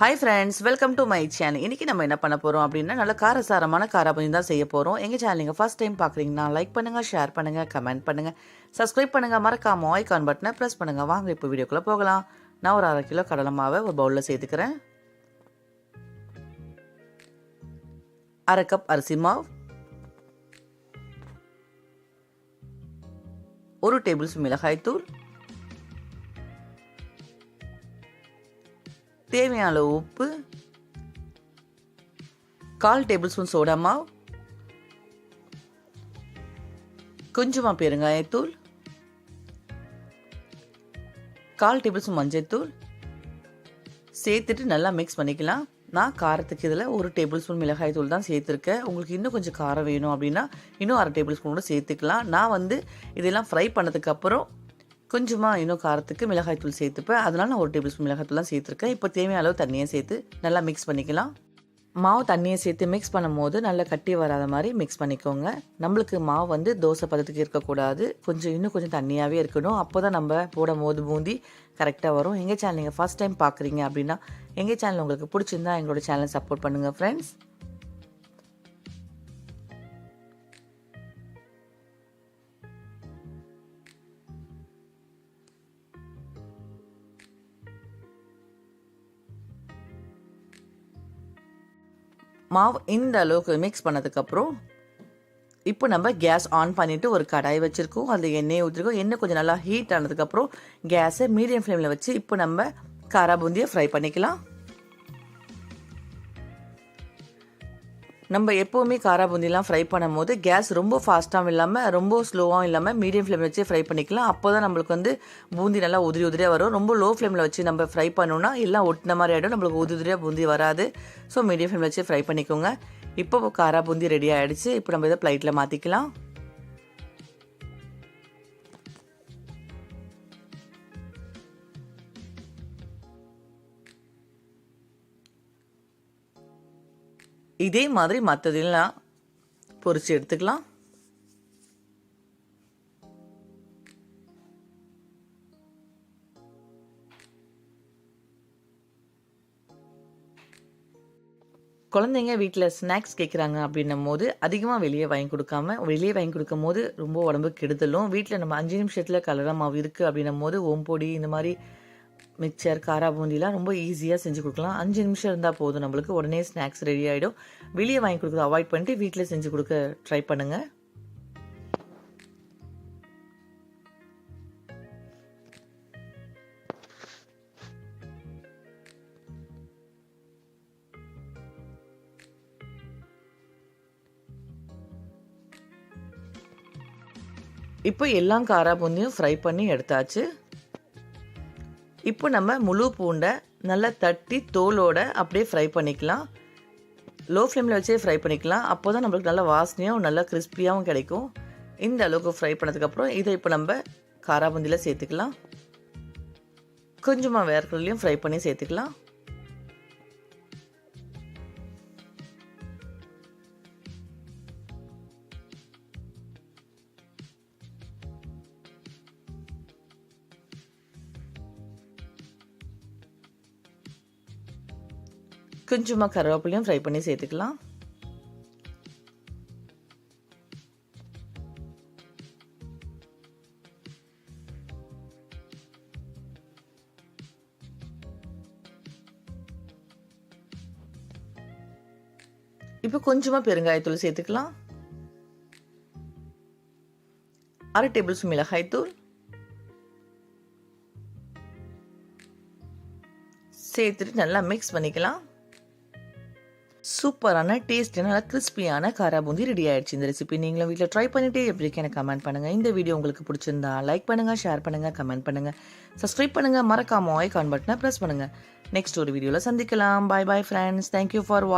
Hi friends welcome to my channel இன்றைக்கி நம்ம என்ன பண்ண போகிறோம் அப்படின்னா நல்ல காரசாரமான காராபுஞ்சி தான் செய்ய போகிறோம் எங்கள் சேனல் நீங்கள் ஃபஸ்ட் டைம் பார்க்குறீங்கன்னா லைக் பண்ணுங்கள் ஷேர் பண்ணுங்கள் கமெண்ட் பண்ணுங்கள் சப்ஸ்கிரைப் பண்ணுங்கள் மறக்காம ஐகான் பட்டனை ப்ரெஸ் பண்ணுங்கள் வாங்க இப்போ வீடியோக்குள்ளே போகலாம். நான் ஒரு அரை கிலோ கடலை மாவை ஒரு பவுலில் சேர்த்துக்கிறேன். அரை கப் அரிசி மாவு. ஒரு டேபிள் ஸ்பூன் மிளகாய் தூள் தேவையான அளவு உப்பு கால் டேபிள் ஸ்பூன் சோடா மாவு கொஞ்சமாக பெருங்காயத்தூள் கால் டேபிள் ஸ்பூன் மஞ்சள்தூள் சேர்த்துட்டு நல்லா மிக்ஸ் பண்ணிக்கலாம். நான் காரத்துக்கு இதில் ஒரு டேபிள் ஸ்பூன் மிளகாய் தூள் தான் சேர்த்துருக்கேன். உங்களுக்கு இன்னும் கொஞ்சம் காரம் வேணும் அப்படின்னா இன்னும் அரை டேபிள் ஸ்பூன் கூட சேர்த்துக்கலாம். நான் வந்து இதெல்லாம் ஃப்ரை பண்ணதுக்கப்புறம் கொஞ்சமாக இன்னும் காரத்துக்கு மிளகாய் தூள் சேர்த்துப்பேன். அதனால் நான் ஒரு டேபிள் ஸ்பூன் மிளகாய் தூள்லாம் சேர்த்துருக்கேன். இப்போ தேவையான அளவு தண்ணியை சேர்த்து நல்லா மிக்ஸ் பண்ணிக்கலாம். மாவு தண்ணியை சேர்த்து மிக்ஸ் பண்ணும்போது நல்லா கட்டி வராத மாதிரி மிக்ஸ் பண்ணிக்கோங்க. நம்மளுக்கு மாவு வந்து தோசை பதத்துக்கு இருக்கக்கூடாது. கொஞ்சம் இன்னும் கொஞ்சம் தண்ணியாகவே இருக்கணும். அப்போ தான் நம்ம போடும் போது பூந்தி கரெக்டாக வரும். எங்கள் சேனல் நீங்கள் ஃபஸ்ட் டைம் பார்க்குறீங்க அப்படின்னா எங்கள் சேனல் உங்களுக்கு பிடிச்சிருந்தா எங்களோட சேனலை சப்போர்ட் பண்ணுங்கள் ஃப்ரெண்ட்ஸ் மாவு இந்த அளவுக்கு மிக்ஸ் பண்ணதுக்கப்புறம் இப்போ நம்ம கேஸ் ஆன் பண்ணிவிட்டு ஒரு கடாய் வச்சுருக்கோம். அதில் எண்ணெய் ஊற்றிருக்கோம் எண்ணெய் கொஞ்சம் நல்லா ஹீட் ஆனதுக்கப்புறம் கேஸை மீடியம் ஃப்ளேமில் வச்சு இப்போ நம்ம காரா பூந்தியை ஃப்ரை பண்ணிக்கலாம். நம்ம எப்போவுமே காரா பூந்திலாம் ஃப்ரை பண்ணும்போது கேஸ் ரொம்ப ஃபாஸ்ட்டாகவும் இல்லாமல் ரொம்ப ஸ்லோவாகவும் இல்லாமல் மீடியம் ஃப்ளேமில் வச்சு ஃப்ரை பண்ணிக்கலாம். அப்போ தான் நம்மளுக்கு வந்து பூந்தி நல்லா உதிரி உதிரியாக வரும். ரொம்ப லோ ஃப்ளேமில் வச்சு நம்ம ஃப்ரை பண்ணோன்னா எல்லாம் ஒட்டின மாதிரி ஆகிடும் நம்மளுக்கு உதிரி உதிரியாக பூந்தி வராது. ஸோ மீடியம் ஃப்ளேமில் வச்சு ஃப்ரை பண்ணிக்கோங்க. இப்போ காரா பூந்தி ரெடி ஆகிடுச்சு இப்போ நம்ம இதை ப்ளைட்டில் மாற்றிக்கலாம் இதே மாதிரி மற்றதெல்லாம் பொரிச்சு எடுத்துக்கலாம். குழந்தைங்க வீட்டில் ஸ்நாக்ஸ் கேட்குறாங்க அப்படின்னும் போது அதிகமாக வெளியே வாங்கி கொடுக்காம வெளியே வாங்கி கொடுக்கும் போது ரொம்ப உடம்பு கெடுதலும். வீட்டில் நம்ம அஞ்சு நிமிஷத்தில் கலரா மாவு இருக்குது அப்படின்னும் போது ஓம்பொடி இந்த மாதிரி மிக்சர் காரா பூந்திலாம் ரொம்ப ஈஸியாக செஞ்சு கொடுக்கலாம். அஞ்சு நிமிஷம் இருந்தால் போதும் நம்மளுக்கு. உடனே ஸ்நாக்ஸ் ரெடி ஆகிடும் வெளியே வாங்கி கொடுக்குறது அவாய்ட் பண்ணிட்டு வீட்டில் செஞ்சு கொடுக்க ட்ரை பண்ணுங்கள் இப்போ எல்லாம் காரா பூந்தியும் ஃப்ரை பண்ணி எடுத்தாச்சு. இப்போ நம்ம முழு பூண்டை நல்லா தட்டி தோலோட அப்படியே ஃப்ரை பண்ணிக்கலாம். லோ ஃப்ளேமில் வச்சே ஃப்ரை பண்ணிக்கலாம். அப்போ தான் நம்மளுக்கு நல்லா வாசனையாகவும் நல்லா கிறிஸ்பியாகவும் கிடைக்கும். இந்த அளவுக்கு ஃப்ரை பண்ணதுக்கப்புறம் இதை இப்போ நம்ம காராபந்தியில் சேர்த்துக்கலாம். கொஞ்சமாக வேர்க்கடலையும் ஃப்ரை பண்ணி சேர்த்துக்கலாம். கொஞ்சமாக கருவேப்பிலையும் ஃப்ரை பண்ணி சேர்த்துக்கலாம். இப்போ கொஞ்சமாக பெருங்காயத்தூள் சேர்த்துக்கலாம். அரை டேபிள் ஸ்பூன் மிளகாய்த்தூள். சேர்த்துட்டு நல்லா மிக்ஸ் பண்ணிக்கலாம். சூப்பரான டேஸ்ட் நல்லா கிறிஸ்பியான காரா பூந்தி ரெடி ஆயிடுச்சு இந்த ரெசிபி நீங்களும் வீட்டில் ட்ரை பண்ணிட்டே எப்படி இருக்கு எனக்கு கமெண்ட் பண்ணுங்கள் இந்த வீடியோ உங்களுக்கு பிடிச்சிருந்தா லைக் பண்ணுங்கள் ஷேர் பண்ணுங்கள் கமெண்ட் பண்ணுங்கள் சப்ஸ்கிரைப் பண்ணுங்கள் மறக்காம ஐக்கான் பட்டனை ப்ரெஸ் பண்ணுங்கள் நெக்ஸ்ட் ஒரு வீடியோவில் சந்திக்கலாம். Bye bye friends thank you for watch